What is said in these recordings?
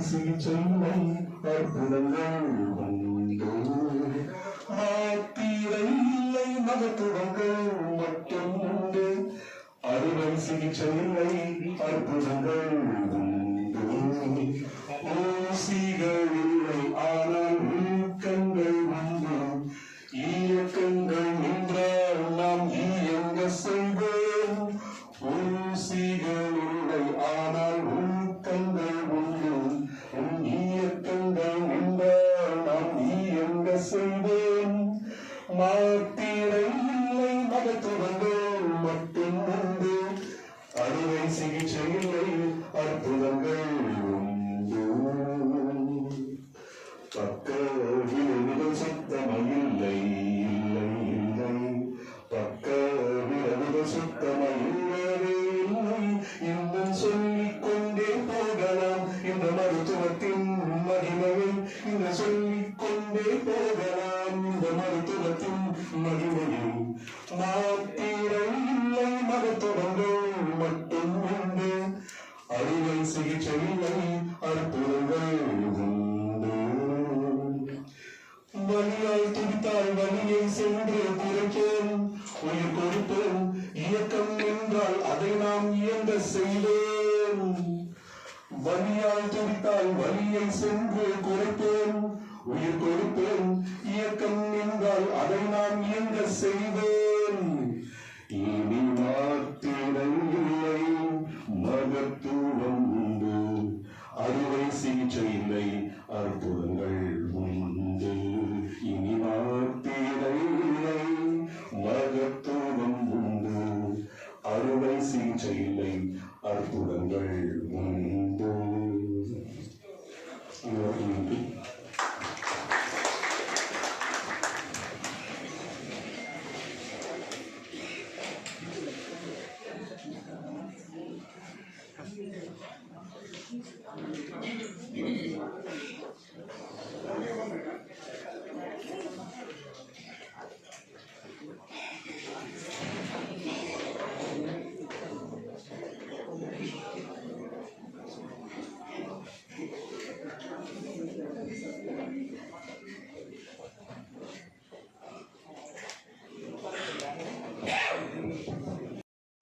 சிகிச்சையினை அற்புதங்கள் வந்தேன் மாத்திரை இல்லை மகத்துவங்கள் மட்டுமுண்டு அறுவை சிகிச்சையில்லை அற்புதங்கள் வந்தேன் ஓசிகளில் அதை நான் இயங்க செய்வேன். இனி மாத்திரங்களை மகத்துவம் உண்டு. அறுவை சிகிச்சை இல்லை. அற்புதங்கள் உண்டு. இனி மாத்திரங்களை மகத்துவம் உண்டு. அறுவை சிகிச்சை இல்லை. அற்புதங்கள் உண்டு.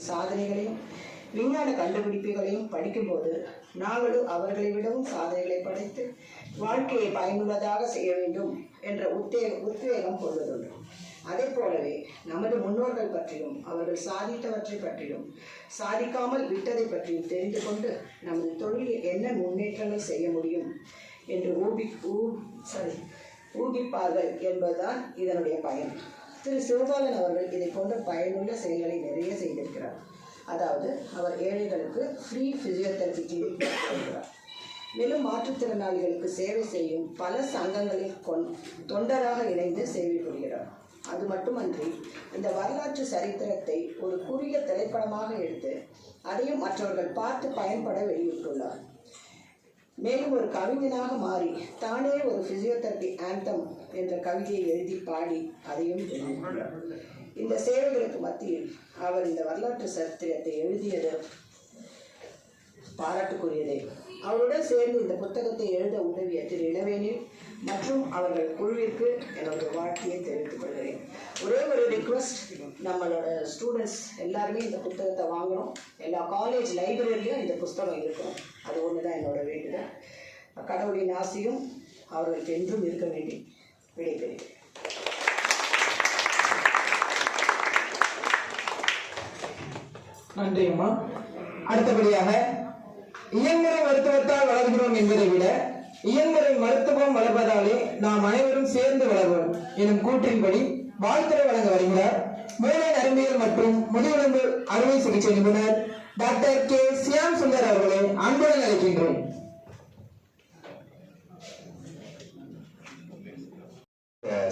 சாதனைகளையும் விஞ்ஞான கண்டுபிடிப்புகளையும் படிக்கும்போது நாங்களும் அவர்களை விடவும் சாதனைகளை படைத்து வாழ்க்கையை பயனுள்ளதாக செய்ய வேண்டும் என்ற உத்தே உத்வேகம் கொள்வதுண்டு. அதே போலவே நமது முன்னோர்கள் பற்றியும் அவர்கள் சாதித்தவற்றை பற்றியும் சாதிக்காமல் விட்டதை பற்றியும் தெரிந்து கொண்டு நமது தொழிலில் என்ன முன்னேற்றங்கள் செய்ய முடியும் என்று ஊபி ஊ சாரி ஊகிப்பார்கள் என்பதுதான் இதனுடைய பயன். திரு. சிவபாலன் அவர்கள் இதை போன்ற பயனுள்ள செயல்களை நிறைய செய்திருக்கிறார். அதாவது அவர் ஏழைகளுக்கு ஃப்ரீ பிசியோதெரபி கிளினிக் நடத்துகிறார் மேலும் மாற்றுத்திறனாளிகளுக்கு சேவை செய்யும் பல சங்கங்களில் கொண் தொண்டராக இணைந்து சேவை புரிகிறார். அது மட்டுமன்றி இந்த வரலாற்று சரித்திரத்தை ஒரு குறுகிய திரைப்படமாக எடுத்து அதையும் மற்றவர்கள் பார்த்து பயன்பட வெளியிட்டுள்ளார். மேலும் ஒரு கவிஞனாக மாறி தானே ஒரு பிசியோதெரபி ஆந்தம் என்ற கவிதையை எழுதி பாடி அதையும் வெளியிட்டுள்ளார் இந்த சேவைகளுக்கு மத்தியில் அவர் இந்த வரலாற்று சரித்திரத்தை எழுதியது பாராட்டுக்குரியதே. அவருடன் சேர்ந்து இந்த புத்தகத்தை எழுத உதவிய திரு இளவேனில் மற்றும் அவர்கள் குழுவிற்கு என்னோட வாழ்க்கையை தெரிவித்துக் கொள்கிறேன். ஒரே ஒரு ரிக்வஸ்ட் நம்மளோட ஸ்டூடெண்ட்ஸ் எல்லாருமே இந்த புத்தகத்தை வாங்கணும். எல்லா காலேஜ் லைப்ரரியும் இந்த புஸ்தகம் இருக்கணும். அது ஒன்று தான் என்னோட வேண்டுதல் கடவுளின் ஆசையும் அவர்களுக்கு என்றும் இருக்க வேண்டி விடைபெறுகிறேன். நன்றி அம்மா அடுத்தபடியாக இயன்முறை மருத்துவத்தால் வளர்கிறோம் என்பதை விட இயன்முறை மருத்துவம் வளர்வதாலே நாம் அனைவரும் சேர்ந்து வளர்வோம் எனும் கூற்றின்படி வாழ்த்துறை வழங்க வருகிறார். மூளை நரம்பியல் மற்றும் முதுகெலும்பு அறுவை சிகிச்சை நிபுணர் டாக்டர் கே. சியாம் சுந்தர் அவர்களை அன்புடன் அழைக்கின்றோம்.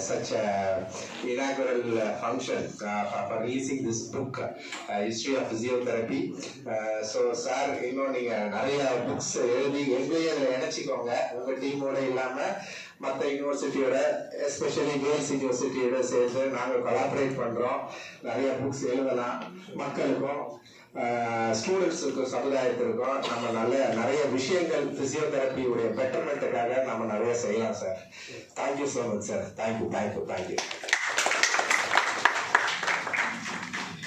Such a inaugural uh, function uh, for releasing this book, uh, History of Physiotherapy. Uh, so, sir இன்னும் நீங்க நிறைய புக்ஸ் எழுதி எங்கேயும் அதில் இணைச்சிக்கோங்க. உங்கள் டீமோட இல்லாமல் மற்ற யூனிவர்சிட்டியோட எஸ்பெஷலி கேர்ள்ஸ் யூனிவர்சிட்டியோட சேர்ந்து நாங்கள் கொலாபரேட் பண்ணுறோம் நிறைய புக்ஸ் எழுதலாம். மக்களுக்கும் ஸ்டூடெண்ட்ஸுக்கும் சமுதாயத்திற்கும் நம்ம நல்ல நிறைய விஷயங்கள் பிசியோதெரப்பியுடைய பெட்டர்மெண்ட்டுக்காக நம்ம நிறைய செய்யலாம் sir thank you so much sir thank you thank you thank you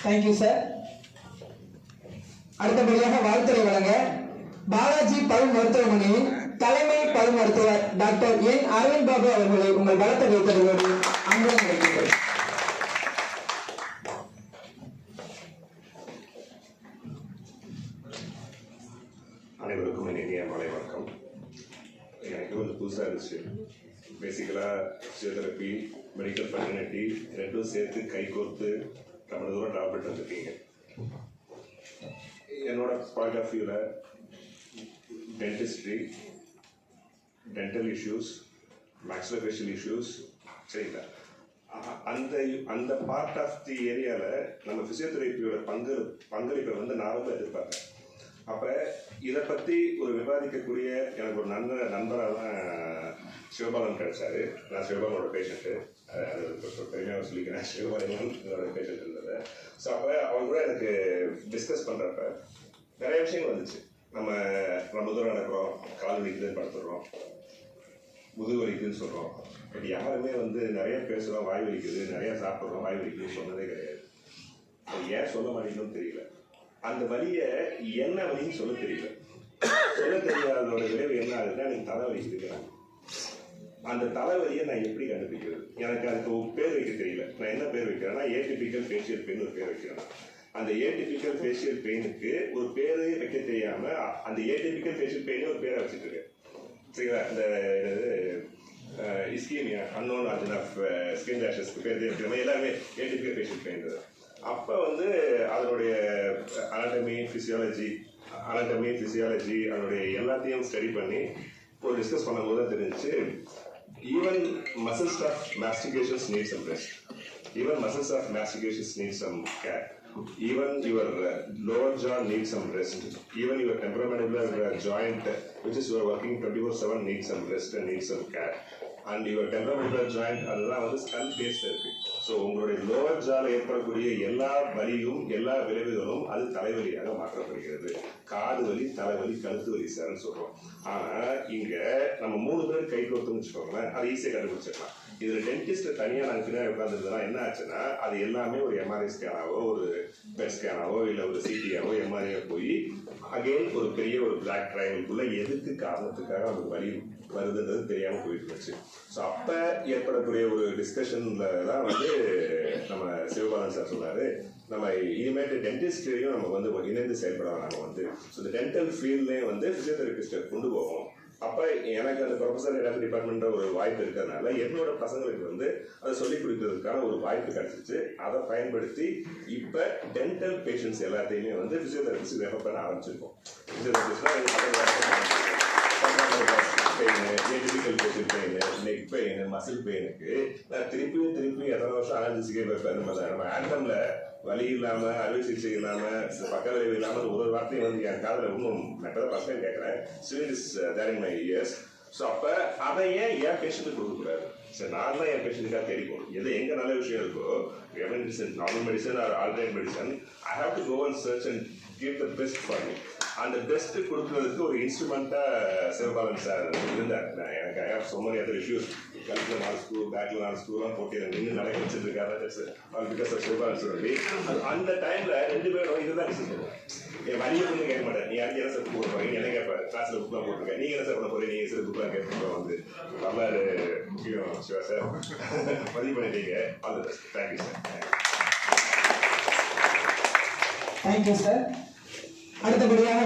thank you sir அடுத்தபடியாக வாழ்த்துறை வழங்க பாலாஜி பல் மருத்துவமனையின் தலைமை பல் மருத்துவர் டாக்டர் என் அரவிந்த் பாபு அவர்களை உங்கள் பலத்தை வைத்தவர்களோடு அன்புடன் அழைக்கின்றேன் அனைவருக்கும் இனிய மாலை வணக்கம். எனக்கு வந்து புதுசாக இருந்துச்சு. பேசிக்கலாக ஃபிசியோதெரப்பி மெடிக்கல் ஃபெர்டினிட்டி ரெண்டும் சேர்த்து கை கோர்த்து ரொம்ப தூரம் ட்ராவல் பண்ணிட்டு வந்துருக்கீங்க. என்னோட பாயிண்ட் ஆஃப் வியூவில் dentistry dental issues maxillofacial issues சரிங்களா? அந்த அந்த பார்ட் ஆஃப் தி ஏரியாவில் நம்ம ஃபிசியோதெரப்பியோட பங்கு பங்களிப்பை வந்து நான் ரொம்ப எதிர்பார்த்தேன். அப்போ இதை பற்றி ஒரு விவாதிக்கக்கூடிய எனக்கு ஒரு நல்ல நண்பராக தான் சிவபாலன் கிடைச்சாரு. நான் சிவபாலனோட பேஷண்ட்டு அது பெருமையாக சொல்லிக்கிறேன். சிவபாலன் என்னோட பேஷண்ட் இருந்தது ஸோ அப்போ அவங்க கூட எனக்கு டிஸ்கஸ் பண்ணுறப்ப நிறைய விஷயங்கள் வந்துச்சு. நம்ம நம்ம தூரம் நடக்கிறோம். கால் வலிக்குதுன்னு படுத்துடுறோம் முதுகு வலிக்குதுன்னு சொல்கிறோம் பட் யாருமே வந்து நிறைய பேசுகிறோம் வாய் வலிக்குது. நிறைய சாப்பிட்றோம். வாய் வலிக்குதுன்னு சொன்னதே கிடையாது. ஏன் சொல்ல மாட்டேங்கன்னு தெரியல. அந்த வலியை என்ன வலின்னு சொல்ல தெரியல. சொல்ல தெரியாததோட விளைவு என்ன ஆகுதுன்னா எனக்கு தலை வலிக்குதுங்கிறாங்க அந்த தலைவலியை நான் எப்படி கண்டுபிடிக்கிறது? எனக்கு அதுக்கு ஒரு பேர் வைக்க தெரியல. நான் என்ன பேர் வைக்கிறேன்னா ஏடிபிக்கல் ஃபேஷியல் பெயின் ஒரு பேர் வைக்கிறேன் அந்த ஏடிபிக்கல் ஃபேஷியல் பெயினுக்கு ஒரு பேரு வைக்க தெரியாம அந்த ஏடிபிக்கல் ஃபேஷியல் பெயின் ஒரு பேரை வச்சுட்டு இருக்கேன். சரிங்களா? இந்த என்னது ischemia unknown organ of skin ரேஷஸ்க்கு பேர் தெரியும் எல்லாருமே ஏடிபிக்கல் ஃபேஷியல் பெயின் அப்போ வந்து அதனுடைய அனாட்டமி ஃபிசியாலஜி அனாட்டமி ஃபிசியாலஜி அதனுடைய எல்லாத்தையும் ஸ்டடி பண்ணி இப்போ டிஸ்கஸ் பண்ணும்போது தான் தெரிஞ்சு even muscles of mastications need some rest even muscles of mastications need some care even your lower jaw need some rest even your temporomandibular joint which is your working twenty four seven need some rest and need some care and your temporomandibular joint அதெல்லாம் வந்து skull based இருக்குது so உங்களுடைய lower ஏற்படக்கூடிய எல்லா வலியும் எல்லா விளைவுகளும் அது தலைவலியாக மாற்றப்படுகிறது. காது வலி தலைவலி கழுத்து வலி சார்னு சொல்றோம். ஆனா இங்க நம்ம மூணு பேர் கை கொடுத்தோம்னு வச்சுக்கோங்களேன் அதை ஈஸியாக கண்டுபிடிச்சிடலாம். இதுல டென்டிஸ்ட் தனியா நாங்கள் பின்னாடி உட்காந்துருந்தா என்ன ஆச்சுன்னா அது எல்லாமே ஒரு எம்ஆர்ஐ ஸ்கேனாவோ ஒரு பெட் ஸ்கேனாவோ இல்லை ஒரு சிடிஆவோ எம்ஆர்ஐயோ போய் அகைன் ஒரு பெரிய ஒரு பிளாக் ட்ரையலுக்குள்ள எதுக்கு காரணத்துக்காக அந்த வலியும் வருதுன்றது தெரியாம போயிட்டு இருந்துச்சு ஸோ அப்ப ஏற்படக்கூடிய ஒரு டிஸ்கஷன்ல தான் வந்து நம்ம சிவபாலன் சார் சொன்னாரு நம்ம இனிமேட்டு டென்டிஸ்ட்லேயும் நம்ம வந்து இணைந்து செயல்படலாம் நம்ம வந்து. ஸோ இந்த டென்டல் ஃபீல்ட்லேயும் வந்து ஃபிசியோதெரபிஸ்ட்டை கொண்டு போவோம். அப்போ எனக்கு அந்த ப்ரொஃபஸர் எனக்கு டிபார்ட்மெண்ட் ஒரு வாய்ப்பு இருக்கிறதுனால என்னோட பசங்களுக்கு வந்து அதை சொல்லிக் கொடுக்கறதுக்கான ஒரு வாய்ப்பு கிடைச்சிச்சு. அதை பயன்படுத்தி இப்போ டென்டல் பேஷண்ட்ஸ் எல்லாத்தையுமே வந்து ஃபிசியோதெரபிஸ்ட் ரெஃபர் பண்ண ஆரம்பிச்சிருக்கோம். Pain pain neck pain muscle பெயினுக்கு நான் திருப்பியும் திருப்பியும் எத்தனை வருஷம் அனாலிசிக்கே பேசுவேன் நம்ம நம்ம ஆண்டம்ல வலி இல்லாம அறுவை சிகிச்சை இல்லாம பக்க விளைவு இல்லாம ஒரு ஒரு வார்த்தையும் வந்து என் காதல இன்னும் நான் ஃபர்ஸ்ட் டைம் கேட்கறேன் still is there in my ears so அப்ப அதை ஏன் என் பேஷண்ட்டுக்கு கொடுக்கக்கூடாது சரி நான் தான் என் பேஷண்ட்டுக்காக தேடி போகணும் எது எங்க நல்ல விஷயம் இருக்கோ medicine normal medicine or alternate medicine I have to go and search and give the best for me அந்த பெஸ்ட் கொடுக்கறதுக்கு ஒரு இன்ஸ்ட்ருமெண்ட்டா சிவபாலன் சார் இருந்தார். நான் எனக்கு I have so many other issues கழுத்துல நாலு ஸ்க்ரூ பேக்ல நாலு ஸ்க்ரூலாம் போட்டு எனக்கு நின்று நடக்க வச்சுட்டு இருக்காரு பிகாஸ் ஆஃப் சிவபாலன் சொல்லி அந்த டைம்ல ரெண்டு பேரும் இதுதான் டிஸ்கஸ் பண்ணுவோம் என் வழியை வந்து கேட்க மாட்டேன் நீ யாருக்கு என்ன சார் புக் என்ன கேட்பாரு கிளாஸ்ல புக்லாம் போட்டிருக்கேன் நீங்க என்ன சார் பண்ண போறீங்க நீங்க சார் புக்லாம் கேட்போம் வந்து. வரலாறு முக்கியம் சிவா சார் பதிவு பண்ணிட்டீங்க. All the best thank you sir thank you sir அடுத்தபடியாக